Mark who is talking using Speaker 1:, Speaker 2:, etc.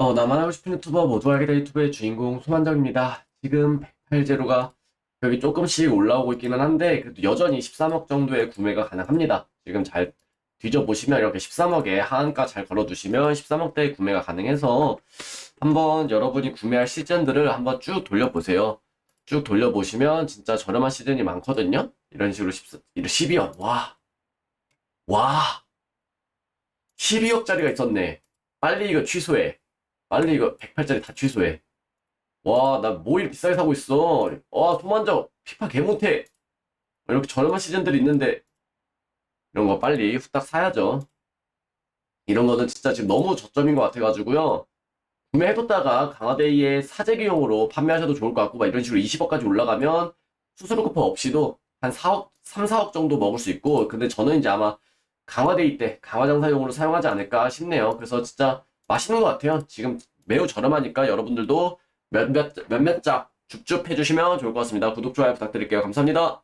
Speaker 1: 어, 나만 하고 싶은 유튜버 모두 알게 될 유튜브의 주인공 소만정입니다. 지금 108제로가 여기 조금씩 올라오고 있기는 한데 그래도 여전히 13억 정도의 구매가 가능합니다. 지금 잘 뒤져보시면 이렇게 13억에 하한가 잘 걸어두시면 13억대의 구매가 가능해서 한번 여러분이 구매할 시즌들을 한번 쭉 돌려보세요. 쭉 돌려보시면 진짜 저렴한 시즌이 많거든요. 이런 식으로 10, 12억. 와. 와. 12억짜리가 있었네. 빨리 이거 취소해. 빨리 이거 108짜리 다 취소해. 와, 나뭐 이렇게 비싸게 사고 있어. 와, 소만적 피파 개 못해. 이렇게 저렴한 시즌들이 있는데, 이런 거 빨리 후딱 사야죠. 이런 거는 진짜 지금 너무 저점인 것 같아가지고요. 구매해뒀다가 강화데이에 사재기용으로 판매하셔도 좋을 것 같고, 막 이런 식으로 20억까지 올라가면 수수료 쿠폰 없이도 한 4억, 3, 4억 정도 먹을 수 있고, 근데 저는 이제 아마 강화데이 때 강화장사용으로 사용하지 않을까 싶네요. 그래서 진짜 맛있는 것 같아요. 지금 매우 저렴하니까 여러분들도 몇몇, 몇몇 짝 줍줍 해주시면 좋을 것 같습니다. 구독, 좋아요 부탁드릴게요. 감사합니다.